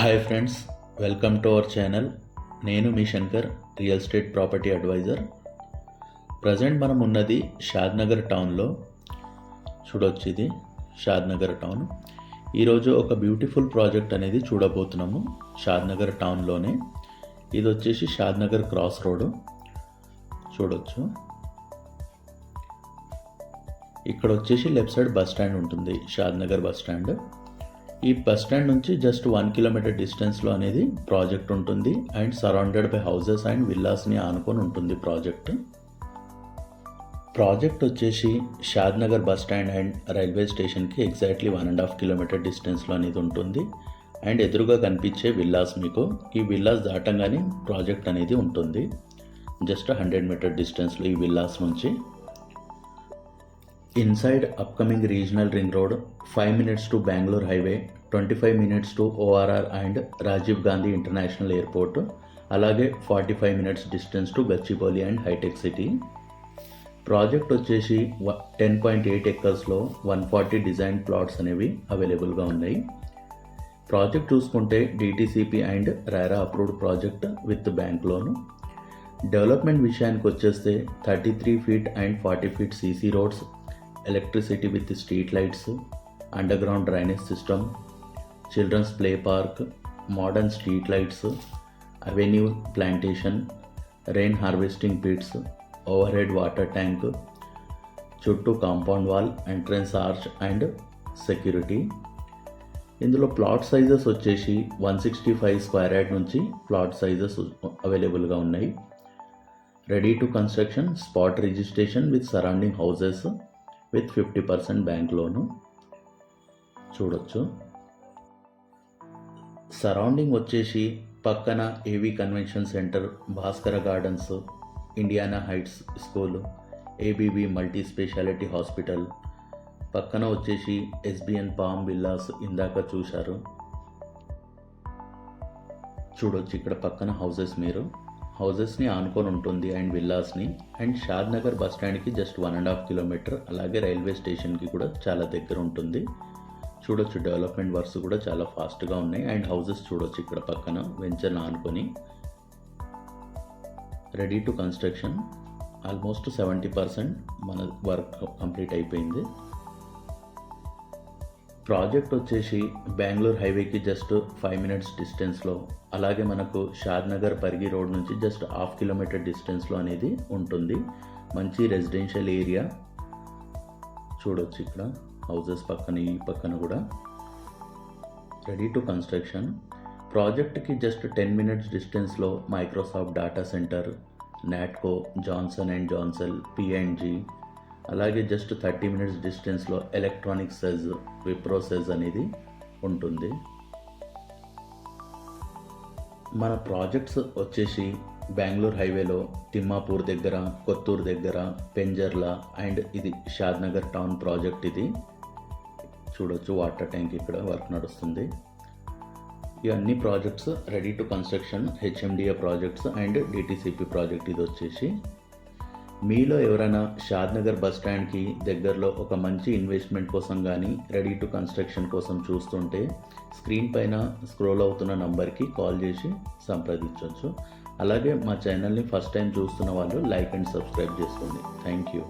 Hi friends welcome to our channel. నేను మీ Shankar real estate property adviser. Present మనం ఉన్నది షాద్నగర్ టౌన్లో. చూడొచ్చు ఇది షాద్నగర్ టౌన్. ఈరోజు ఒక బ్యూటిఫుల్ ప్రాజెక్ట్ అనేది చూడబోతున్నాము షాద్నగర్ టౌన్లోనే. ఇది వచ్చేసి షాద్నగర్ క్రాస్ రోడ్. చూడొచ్చు. ఇక్కడ వచ్చేసి లెఫ్ట్ సైడ్ బస్ స్టాండ్ ఉంటుంది షాద్నగర్ బస్ స్టాండ్. ఈ బస్ స్టాండ్ నుంచి జస్ట్ వన్ కిలోమీటర్ డిస్టెన్స్లో అనేది ప్రాజెక్ట్ ఉంటుంది. And surrounded by houses and విల్లాస్ని ఆనుకొని ఉంటుంది ప్రాజెక్ట్. ప్రాజెక్ట్ వచ్చేసి Shadnagar bus stand and railway స్టేషన్కి exactly one and half kilometre డిస్టెన్స్లో అనేది ఉంటుంది. అండ్ ఎదురుగా కనిపించే విల్లాస్ మీకు. ఈ విల్లాస్ దాటంగానే ప్రాజెక్ట్ అనేది ఉంటుంది. జస్ట్ హండ్రెడ్ మీటర్ డిస్టెన్స్లో ఈ విల్లాస్ నుంచి. Inside upcoming regional ring road five minutes to Bengaluru highway twenty five minutes to ORR and Rajiv Gandhi international airport అలాగే forty five minutes distance to Gachibowli and hitech city. Project వచ్చేసి ten point eight ఎక్కర్స్లో one forty design plots అనేవి అవైలబుల్గా ఉన్నాయి. Project చూసుకుంటే DTCP and RERA approved project with bank loan. Development విషయానికి వచ్చేస్తే thirty three feet and forty feet CC roads electricity with street lights underground drainage system children's play park modern street lights avenue plantation rain harvesting pits overhead water tank చుట్టూ compound wall entrance arch and security ఇందులో plot sizes వచ్చేసి one sixty five square yard నుంచి plot sizes అవైలబుల్గా ఉన్నాయి. Ready to construction spot registration with surrounding houses with fifty percent bank loan చూడొచ్చు. Surrounding వచ్చేసి పక్కన ఏవి convention centre Bhaskara gardens Indiana heights school ABB multi speciality hospital పక్కన వచ్చేసి SBN palm villas ఇందాక చూశారు. చూడొచ్చు ఇక్కడ పక్కన హౌసెస్ మీరు. హౌసెస్ని ఆనుకొని ఉంటుంది అండ్ విల్లాస్ని అండ్ షాద్ నగర్ బస్ స్టాండ్కి just one and half kilometre అలాగే రైల్వే స్టేషన్కి కూడా చాలా దగ్గర ఉంటుంది. చూడొచ్చు. డెవలప్మెంట్ వర్క్స్ కూడా చాలా ఫాస్ట్గా ఉన్నాయి. అండ్ హౌసెస్ చూడొచ్చు ఇక్కడ పక్కన. వెంచర్ని ఆనుకొని ready to construction. Almost seventy percent మన వర్క్ కంప్లీట్ అయిపోయింది. ప్రాజెక్ట్ వచ్చేసి బెంగళూరు హైవేకి జస్ట్ ఫైవ్ మినిట్స్ డిస్టెన్స్లో. అలాగే మనకు షాద్నగర్ పరిగి రోడ్ నుంచి జస్ట్ హాఫ్ కిలోమీటర్ డిస్టెన్స్లో అనేది ఉంటుంది. మంచి రెసిడెన్షియల్ ఏరియా. చూడొచ్చు ఇక్కడ. హౌసెస్ పక్కన ఈ పక్కన కూడా. రెడీ టు కన్స్ట్రక్షన్ ప్రాజెక్ట్కి జస్ట్ టెన్ మినిట్స్ డిస్టెన్స్లో Microsoft data centre Natco Johnson and Johnson PNG అలాగే జస్ట్ థర్టీ మినిట్స్ డిస్టెన్స్లో ఎలక్ట్రానిక్ సెజ్ విప్రో సెజ్ అనేది ఉంటుంది. మన ప్రాజెక్ట్స్ వచ్చేసి బెంగళూరు హైవేలో తిమ్మాపూర్ దగ్గర కొత్తూరు దగ్గర పెంజర్ల అండ్ ఇది షాద్నగర్ టౌన్ ప్రాజెక్ట్ ఇది. చూడొచ్చు వాటర్ ట్యాంక్ ఇక్కడ వర్క్ నడుస్తుంది. ఇవన్నీ projects ready to construction HMDA projects and DTCP project ఇది వచ్చేసి. మీలో ఎవరైనా షాద్నగర్ బస్ స్టాండ్కి దగ్గరలో ఒక మంచి ఇన్వెస్ట్మెంట్ కోసం కానీ రెడీ టు కన్స్ట్రక్షన్ కోసం చూస్తుంటే స్క్రీన్ పైన స్క్రోల్ అవుతున్న నంబర్కి కాల్ చేసి సంప్రదించవచ్చు అలాగే మా ఛానల్ని ఫస్ట్ టైం చూస్తున్న వాళ్ళు లైక్ అండ్ సబ్స్క్రైబ్ చేసుకోండి. Thank you.